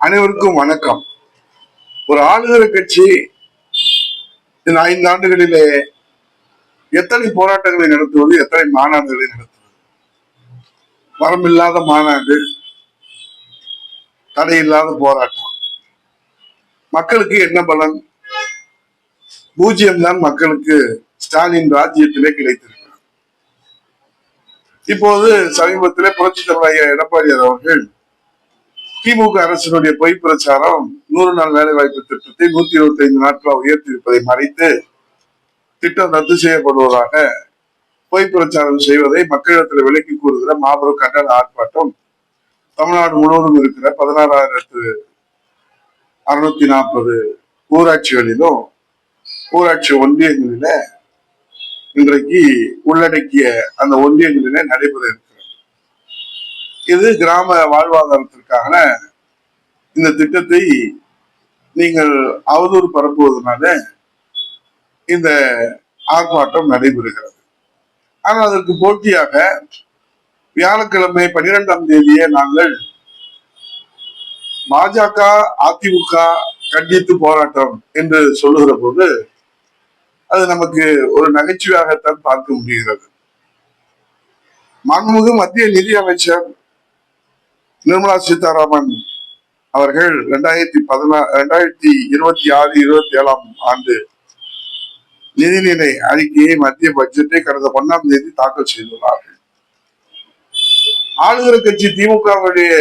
அனைவருக்கும் வணக்கம். ஒரு ஆளுநர் கட்சி இந்த ஐந்து ஆண்டுகளிலே எத்தனை போராட்டங்களை நடத்துவது எத்தனை மாநாடுகளை நடத்துவது? வரம்பில்லாத மாநாடு தடையில்லாத போராட்டம். மக்களுக்கு என்ன பலன்? பூஜ்ஜியம் தான் மக்களுக்கு ஸ்டாலின் ராஜ்யத்திலே கிடைத்திருக்கிறார் இப்போது சமீபத்திலே புரட்சி தலைவர் எடப்பாடி அவர்கள் திமுக அரசினுடைய பொய் பிரச்சாரம் நூறு நாள் வேலை வாய்ப்பு திட்டத்தை நூத்தி இருபத்தி ஐந்து நாட்களாக உயர்த்தி இருப்பதை மறைத்து திட்டம் ரத்து செய்யப்படுவதாக பொய் பிரச்சாரம் செய்வதை மக்களிடத்தில் விலக்கி கூறுகிற மாபெரும் கண்டன ஆர்ப்பாட்டம் தமிழ்நாடு முழுவதும் இருக்கிற பதினாறாயிரத்து அறுநூத்தி நாற்பது ஊராட்சிகளிலும் ஊராட்சி ஒன்றியங்களில இன்றைக்கு உள்ளடக்கிய அந்த ஒன்றியங்களிலே நடைபெற இருக்கு. இது கிராம வாழ்வாதாரத்திற்கான இந்த திட்டத்தை நீங்கள் அவதூறு பரப்புவதனால இந்த ஆர்ப்பாட்டம் நடைபெறுகிறது. ஆனால் அதற்கு போட்டியாக வியாழக்கிழமை பனிரெண்டாம் தேதியே நாங்கள் பாஜக அதிமுக கண்டித்து போராட்டம் என்று சொல்லுகிற போது அது நமக்கு ஒரு நகைச்சுவையாகத்தான் பார்க்க முடிகிறது. மாண்புமிகு மத்திய நிதி அமைச்சர் நிர்மலா சீதாராமன் அவர்கள் ரெண்டாயிரத்தி பதினா ரெண்டாயிரத்தி இருபத்தி ஆறு இருபத்தி ஏழாம் ஆண்டு நிதிநிலை அறிக்கையை மத்திய பட்ஜெட்டை கடந்த ஒன்னாம் தேதி தாக்கல் செய்துள்ளார்கள். ஆளுகிற கட்சி திமுகவுடைய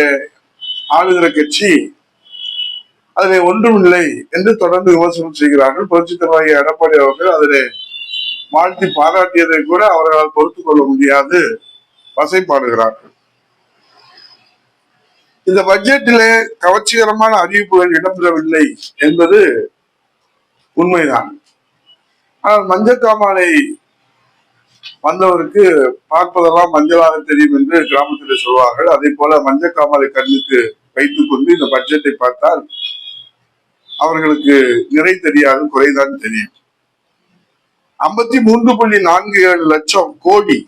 ஆளுகிற கட்சி அதில் ஒன்றுமில்லை என்று தொடர்ந்து விமர்சனம் செய்கிறார்கள். புரட்சி தலைவர் எடப்பாடி அவர்கள் அதிலே வாழ்த்தி பாராட்டியதை கூட அவர்களால் பொறுத்துக் கொள்ள முடியாது. வசைப்பாடுகிறார்கள். இந்த பட்ஜெட்டிலே கவர்ச்சிகரமான அறிவிப்புகள் இடம்பெறவில்லை என்பது உண்மைதான். ஆனால் மஞ்சள் காமாலை வந்தவருக்கு பார்ப்பதெல்லாம் மஞ்சளாக தெரியும் என்று கிராமத்தில் சொல்வார்கள். அதே போல மஞ்சள் காமாலை கண்ணுக்கு வைத்துக் கொண்டு இந்த பட்ஜெட்டை பார்த்தால் அவர்களுக்கு நிறை தெரியாது குறைதான் தெரியும். ஐம்பத்தி மூன்று புள்ளி நான்கு ஏழு லட்சம் கோடி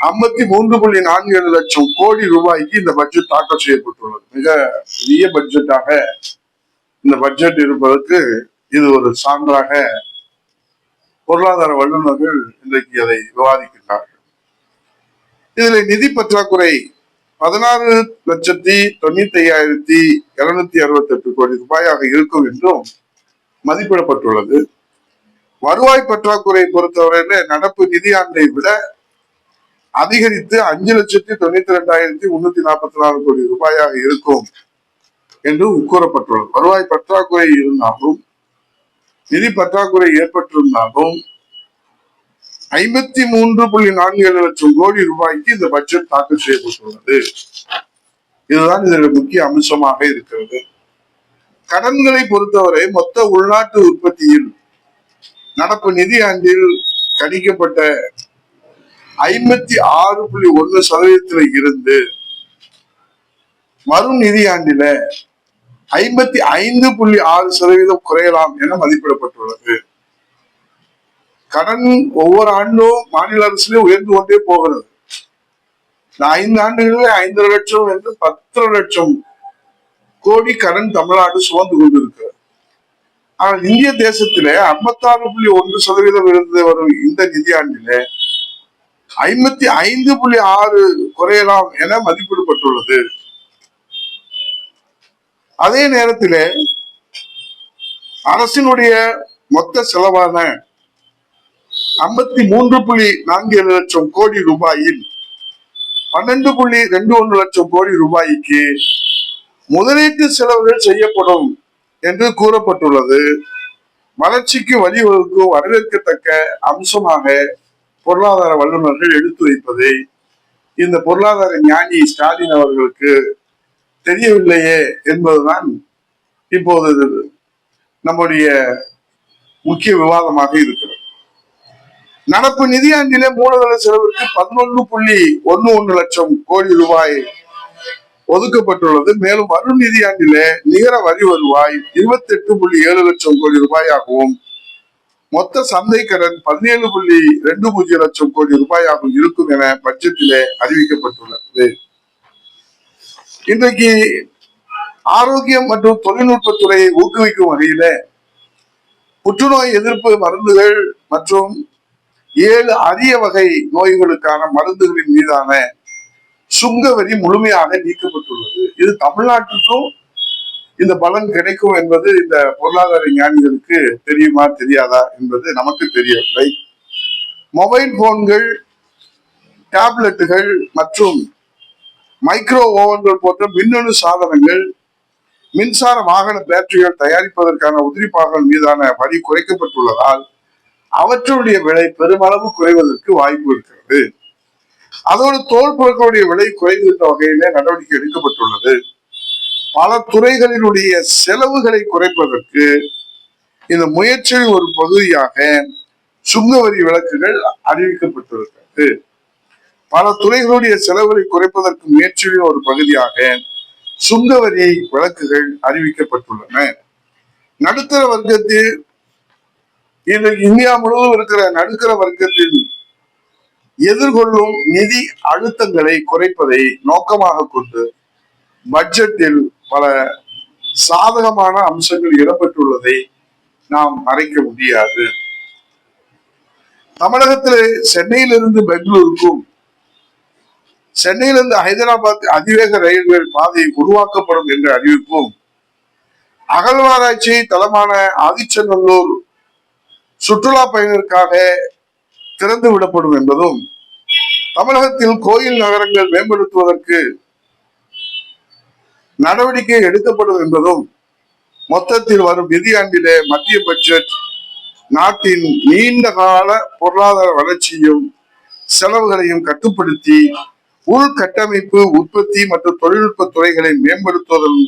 ஐம்பத்தி மூன்று புள்ளி நான்கு ஏழு லட்சம் கோடி ரூபாய்க்கு இந்த பட்ஜெட் தாக்கல் செய்யப்பட்டுள்ளது. மிக பெரிய பட்ஜெட்டாக இந்த பட்ஜெட் இருப்பதற்கு இது ஒரு சான்றாக பொருளாதார வல்லுநர்கள் இன்றைக்கு அதை விவாதிக்கின்றார்கள். இதில் நிதி பற்றாக்குறை பதினாறு லட்சத்தி தொண்ணூத்தி ஐயாயிரத்தி இருநூத்தி அறுபத்தி எட்டு கோடி ரூபாயாக இருக்கும் என்றும் மதிப்பிடப்பட்டுள்ளது. வருவாய் பற்றாக்குறை பொறுத்தவரையில நடப்பு நிதியாண்டை விட அதிகரித்து அஞ்சு லட்சத்தி தொண்ணூத்தி ரெண்டாயிரத்தி முன்னூத்தி நாற்பத்தி நாலு கோடி ரூபாயாக இருக்கும் என்று கூறப்பட்டுள்ளது. வருவாய் பற்றாக்குறை இருந்தாலும் நிதி பற்றாக்குறை ஏற்பட்டிருந்தாலும் ஐம்பத்தி மூன்று புள்ளி நான்கு ஏழு லட்சம் கோடி ரூபாய்க்கு இந்த பட்ஜெட் தாக்கல் செய்யப்பட்டுள்ளது. இதுதான் இதில் முக்கிய அம்சமாக இருக்கிறது. கடன்களை பொறுத்தவரை மொத்த உள்நாட்டு உற்பத்தியில் நடப்பு நிதியாண்டில் கணிக்கப்பட்ட ஐம்பத்தி ஆறு புள்ளி ஒன்னு சதவீதத்துல இருந்து வரும் நிதியாண்டில ஐம்பத்தி ஐந்து புள்ளி ஆறு சதவீதம் குறையலாம் என மதிப்பிடப்பட்டுள்ளது. கடன் ஒவ்வொரு ஆண்டும் மாநில அரசுலயும் உயர்ந்து கொண்டே போகிறது. ஐந்து ஆண்டுகளில் ஐந்து லட்சம் என்று பத்து லட்சம் கோடி கடன் தமிழ்நாடு சுமந்து கொண்டிருக்கிறது. ஆனால் இந்திய தேசத்திலே ஐம்பத்தாறு புள்ளி ஒன்று சதவீதம் இருந்து வரும் இந்த நிதியாண்டிலே ஐம்பத்தி ஐந்து புள்ளி ஆறு குறையலாம் என மதிப்பிடப்பட்டுள்ளது. அதே நேரத்தில் அரசினுடைய மொத்த செலவான ஐம்பத்தி மூன்று புள்ளி நான்கு ஏழு லட்சம் கோடி ரூபாயில் பன்னெண்டு புள்ளி ரெண்டு ஒன்று லட்சம் கோடி ரூபாய்க்கு முதலீட்டு செலவுகள் செய்யப்படும் என்று கூறப்பட்டுள்ளது. வளர்ச்சிக்கு வழிவகுக்கும் வரவேற்கத்தக்க அம்சமாக பொருளாதார வல்லுநர்கள் எடுத்து வைப்பதை இந்த பொருளாதார ஞானி ஸ்டாலின் அவர்களுக்கு தெரியவில்லையே என்பதுதான் இப்போது நம்முடைய முக்கிய விவாதமாக இருக்கிறது. நடப்பு நிதியாண்டிலே மூலதன செலவிற்கு பதினொன்று புள்ளி ஒன்னு ஒன்று லட்சம் கோடி ரூபாய் ஒதுக்கப்பட்டுள்ளது. மேலும் வரும் நிதியாண்டிலே நிகர வரி வருவாய் இருபத்தி எட்டு புள்ளி ஏழு லட்சம் கோடி ரூபாயாகவும் மொத்த சந்தை கடன் பதினேழு புள்ளி ரெண்டு பூஜ்ஜியம் லட்சம் கோடி ரூபாயாகவும் இருக்கும் என பட்ஜெட்டிலே அறிவிக்கப்பட்டுள்ளது. இன்றைக்கு ஆரோக்கியம் மற்றும் தொழில்நுட்பத்துறையை ஊக்குவிக்கும் வகையில புற்றுநோய் எதிர்ப்பு மருந்துகள் மற்றும் ஏழு அரிய வகை நோய்களுக்கான மருந்துகளின் மீதான சுங்க வரி முழுமையாக நீக்கப்பட்டுள்ளது. இது தமிழ்நாட்டுக்கும் இந்த பலன் கிடைக்கும் என்பது இந்த பொருளாதார ஞானிகளுக்கு தெரியுமா தெரியாதா என்பது நமக்கு தெரியவில்லை மொபைல் போன்கள் டேப்லெட்டுகள் மற்றும் மைக்ரோ ஓவன்கள் போன்ற மின்னணு சாதனங்கள் மின்சார வாகன பேட்டரிகள் தயாரிப்பதற்கான உதிரிப்பாகங்கள் மீதான வரி குறைக்கப்பட்டுள்ளதால் அவற்றுடைய விலை பெருமளவு குறைவதற்கு வாய்ப்பு இருக்கிறது. அதோடு தோல் பொருட்களுடைய விலை குறைகின்ற வகையிலே நடவடிக்கை எடுக்கப்பட்டுள்ளது. பல துறைகளினுடைய செலவுகளை குறைப்பதற்கு இந்த முயற்சியின் ஒரு பகுதியாக சுங்கவரி விலக்குகள் அறிவிக்கப்பட்டிருக்கிறது. பல துறைகளுடைய செலவுகளை குறைப்பதற்கு முயற்சியின் ஒரு பகுதியாக சுங்கவரி விலக்குகள் அறிவிக்கப்பட்டுள்ளன. நடுத்தர வர்க்கத்தில் இன்றைக்கு இந்தியா முழுவதும் இருக்கிற நடுத்தர வர்க்கத்தின் எதிர்கொள்ளும் நிதி அழுத்தங்களை குறைப்பதை நோக்கமாக கொண்டு பட்ஜெட்டில் பல சாதகமான அம்சங்கள் இடம்பெற்றுள்ளதை நாம் மறைக்க முடியாது. தமிழகத்திலே சென்னையிலிருந்து பெங்களூருக்கும் சென்னையிலிருந்து ஹைதராபாத் அதிவேக ரயில்கள் பாதை உருவாக்கப்படும் என்ற அறிவிப்பும் அகழ்வாராய்ச்சி தளமான ஆதிச்சநல்லூர் சுற்றுலா பயணிகளுக்காக திறந்து விடப்படும் என்பதும் தமிழகத்தில் கோயில் நகரங்கள் மேம்படுத்துவதற்கு நடவடிக்கை எடுக்கப்படும் என்பதும் மொத்தத்தில் வரும் நிதியாண்டிலே மத்திய பட்ஜெட் நாட்டின் நீண்ட கால பொருளாதார வளர்ச்சியும் செலவுகளையும் கட்டுப்படுத்தி உள்கட்டமைப்பு உற்பத்தி மற்றும் தொழில்நுட்ப துறைகளை மேம்படுத்துவதும்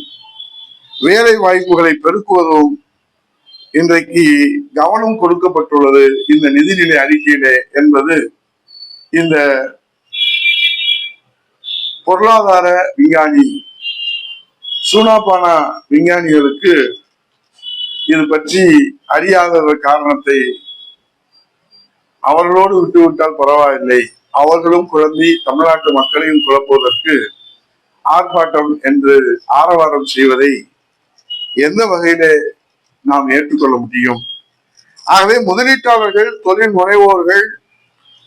வேலை வாய்ப்புகளை பெருக்குவதும் இன்றைக்கு கவனம் கொடுக்கப்பட்டுள்ளது இந்த நிதிநிலை அறிக்கையிலே என்பது இந்த பொருளாதார விஞ்ஞானி சூனாபானா விஞ்ஞானிகளுக்கு இது பற்றி அறியாத காரணத்தை அவர்களோடு விட்டுவிட்டால் பரவாயில்லை. அவர்களும் குழந்தை தமிழ்நாட்டு மக்களையும் குழப்புவதற்கு ஆர்ப்பாட்டம் என்று ஆரவாரம் செய்வதை எந்த வகையிலே நாம் ஏற்றுக்கொள்ள முடியும்? ஆகவே முதலீட்டாளர்கள் தொழில் முனைவோர்கள்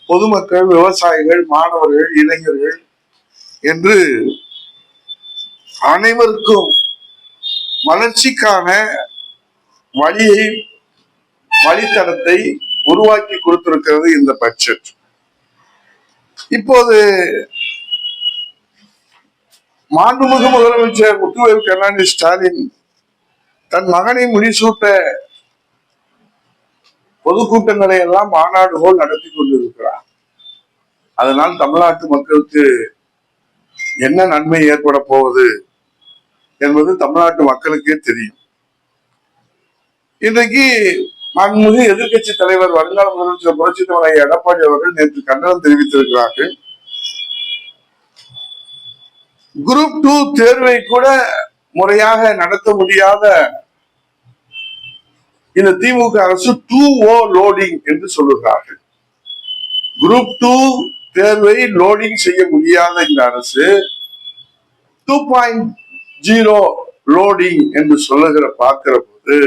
பொதுமக்கள் விவசாயிகள் மாணவர்கள் இளைஞர்கள் என்று அனைவருக்கும் வளர்ச்சிக்கான வழியை வழித்தடத்தை உருவாக்கி கொடுத்திருக்கிறது இந்த பட்ஜெட் இப்போது மாண்புமிகு முதலமைச்சர் முத்துவேல் கருணாநிதி ஸ்டாலின் தன் மகனை முடிசூட்ட பொதுக்கூட்டங்களை எல்லாம் மாநாடு போல் நடத்தி கொண்டிருக்கிறார். அதனால் தமிழ்நாட்டு மக்களுக்கு என்ன நன்மை ஏற்பட போவது? என்பது தமிழ்நாட்டு மக்களுக்கே தெரியும். இன்றைக்கு மாண்புமிகு எதிர்கட்சி தலைவர் வருங்கால முதலமைச்சர் புரட்சி தலைவர் எடப்பாடி அவர்கள் நேற்று கண்டனம் தெரிவித்திருக்கிறார்கள். குரூப் டூ தேர்வை கூட முறையாக நடத்த முடியாத இந்த திமுக அரசு டூ ஓ லோடிங் என்று சொல்லுகிறார்கள். குரூப் டூ தேர்வை லோடிங் செய்ய முடியாத இந்த அரசு டூ பாயிண்ட் ஜீரோ லோடிங் என்று சொல்லுகிற பார்க்கிற போது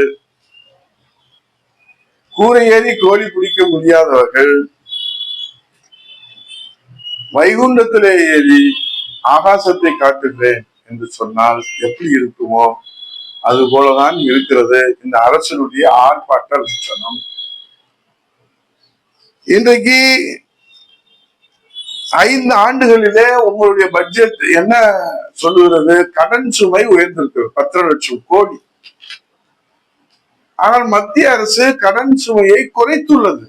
கூரை ஏறி கோழி பிடிக்க முடியாதவர்கள் வைகுண்டத்திலே ஏறி ஆகாசத்தை காட்டுகிறேன் என்று சொன்னால் எப்படி இருக்குமோ அது போலதான் இருக்கிறது இந்த அரசனுடைய ஆர்ப்பாட்ட லட்சணம். இன்றைக்கு ஐந்து ஆண்டுகளிலே உங்களுடைய பட்ஜெட் என்ன சொல்லுகிறது? கடன் சுமை உயர்ந்திருக்கிறது பத்து லட்சம் கோடி. ஆனால் மத்திய அரசு கடன் சுமையை குறைத்துள்ளது.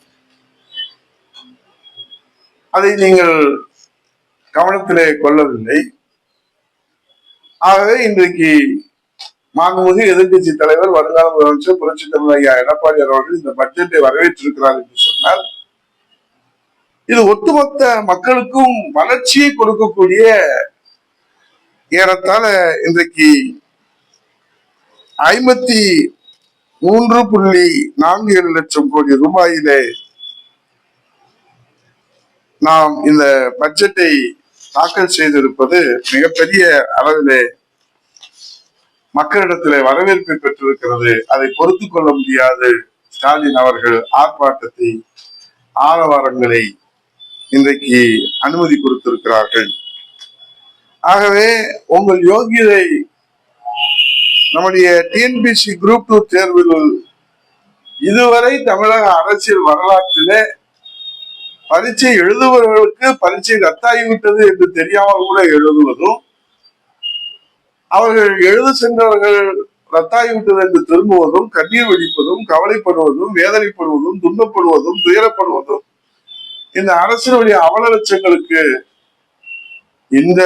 அதை நீங்கள் கவனத்திலே கொள்ளவில்லை. ஆகவே இன்றைக்கு மாண்புமிகு எதிர்க்கட்சி தலைவர் வருங்கால முதலமைச்சர் புரட்சி தமிழ் ஐயா எடப்பாடி அவர்கள் இந்த பட்ஜெட்டை வரவேற்றிருக்கிறார் என்று சொன்னால் இது ஒட்டுமொத்த மக்களுக்கும் வளர்ச்சியை கொடுக்கக்கூடிய ஏறத்தாழ இன்றைக்கு ஐம்பத்தி மூன்று புள்ளி நான்கு ஏழு லட்சம் கோடி ரூபாயிலே நாம் இந்த பட்ஜெட்டை தாக்கல் செய்திருப்பது மிகப்பெரிய அளவிலே மக்களிடத்திலே வரவேற்பை பெற்றிருக்கிறது. அதை பொறுத்து கொள்ள முடியாது. ஸ்டாலின் அவர்கள் ஆர்ப்பாட்டத்தை ஆரவாரங்களை இன்றைக்கு அனுமதி கொடுத்திருக்கிறார்கள். ஆகவே உங்கள் யோகியதை நம்முடைய டிஎன்பிசி குரூப் டூ தேர்வில் இதுவரை தமிழக அரசியல் வரலாற்றிலே பரீட்சை எழுதுபவர்களுக்கு பரீட்சை ரத்தாகிவிட்டது என்று தெரியாமல் கூட எழுதுவதும் அவர்கள் எழுத சென்றவர்கள் ரத்தாகிவிட்டது என்று திரும்புவதும் கண்ணீர் வெடிப்பதும் கவலைப்படுவதும் வேதனைப்படுவதும் துன்பப்படுவதும் துயரப்படுவதும் இந்த அரசினுடைய அவலட்சங்களுக்கு இந்த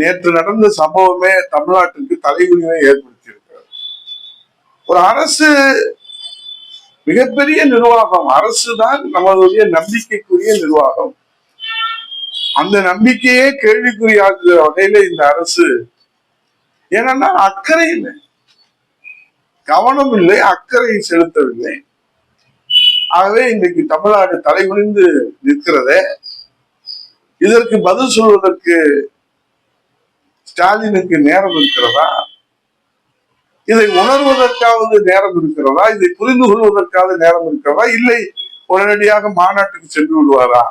நேற்று நடந்த சம்பவமே தமிழ்நாட்டிற்கு தலைகுனிவை ஏற்படுத்தியிருக்கிறது. ஒரு அரசு மிகப்பெரிய நிர்வாகம் அரசு தான் நம்மளுடைய நம்பிக்கைக்குரிய நிர்வாகம். அந்த நம்பிக்கையே கேள்விக்குறியாக்குற வகையில இந்த அரசு. ஏன்னா அக்கறை இல்லை கவனம் இல்லை அக்கறை செலுத்தவில்லை. ஆகவே இன்றைக்கு தமிழ்நாடு தலைகுனிந்து நிற்கிறதே. இதற்கு பதில் சொல்வதற்கு ஸ்டாலினுக்கு நேரம் இருக்கிறதா? இதை உணர்வதற்காவது நேரம் இருக்கிறதா? இதை புரிந்து கொள்வதற்காவது நேரம் இருக்கிறதா? இல்லை உடனடியாக மாநாட்டுக்கு சென்று விடுவாரா?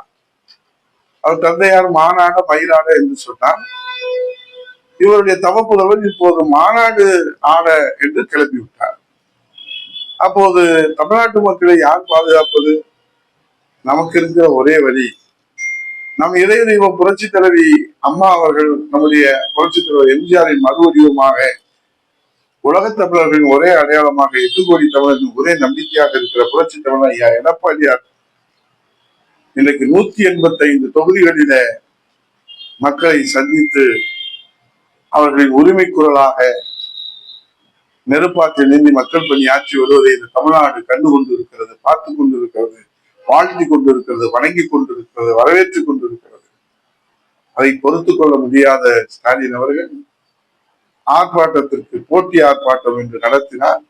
அவர் தந்தையார் மாநாட மயிலாட என்று சொன்னார். இவருடைய தவப்புதல்வர் இப்போது மாநாடு ஆட என்று கிளப்பி விட்டார் அப்போது தமிழ்நாட்டு மக்களை யார் பாதுகாப்பது? நமக்கு இருக்கிற ஒரே வழி. நம் இதய தெய்வம் புரட்சி தலைவி அம்மா அவர்கள் நம்முடைய புரட்சி தலைவர் எம்ஜிஆரின் மறு வடிவமாக உலக தமிழர்களின் ஒரே அடையாளமாக எட்டு கோடி தமிழர்களின் ஒரே நம்பிக்கையாக இருக்கிற புரட்சி தமிழர் ஐயா எடப்பாடியார் இன்றைக்கு நூத்தி எண்பத்தி ஐந்து தொகுதிகளில மக்களை சந்தித்து அவர்களின் உரிமை குரலாக நெருப்பாற்றி நீந்தி மக்கள் பணி ஆட்சி வருவதை இந்த தமிழ்நாடு கண்டு கொண்டு இருக்கிறது பார்த்து கொண்டு இருக்கிறது வாழ்த்தி கொண்டிருக்கிறது வணங்கி கொண்டிருக்கிறது வரவேற்றுக் கொண்டிருக்கிறது. அதை பொறுத்து கொள்ள முடியாத ஸ்டாலின் அவர்கள் ஆர்ப்பாட்டத்திற்கு போட்டி ஆர்ப்பாட்டம் என்று நடத்தினார்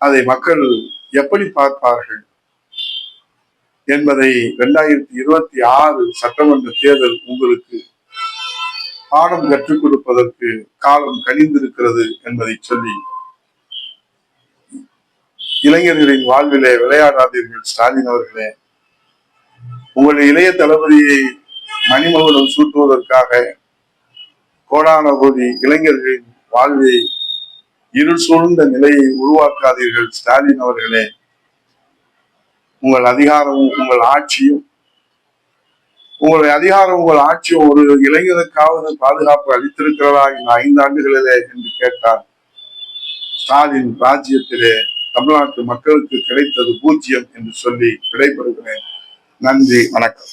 அதை மக்கள் எப்படி பார்ப்பார்கள் என்பதை இரண்டாயிரத்தி இருபத்தி ஆறு சட்டமன்ற தேர்தல் உங்களுக்கு பாடம் கற்றுக் கொடுப்பதற்கு காலம் கனிந்திருக்கிறது என்பதை சொல்லி இளைஞர்களின் வாழ்விலே விளையாடாதீர்கள் ஸ்டாலின் அவர்களே. உங்களுடைய இளைய தளபதியை மணிமகுடம் சூட்டுவதற்காக கோடான கோடி இளைஞர்களின் வாழ்வை இருள் சூழ்ந்த நிலையை உருவாக்காதீர்கள் ஸ்டாலின் அவர்களே. உங்கள் அதிகாரமும் உங்கள் ஆட்சியும் உங்களுடைய அதிகாரம் உங்கள் ஆட்சி ஒரு இளைஞருக்காவது பாதுகாப்பு அளித்திருக்கிறதா? இந்த ஐந்து ஆண்டுகளிலே என்று கேட்டார். ஸ்டாலின் ராஜ்யத்திலே தமிழ்நாட்டு மக்களுக்கு கிடைத்தது பூஜ்ஜியம் என்று சொல்லி விடைபெறுகிறேன். நன்றி வணக்கம்.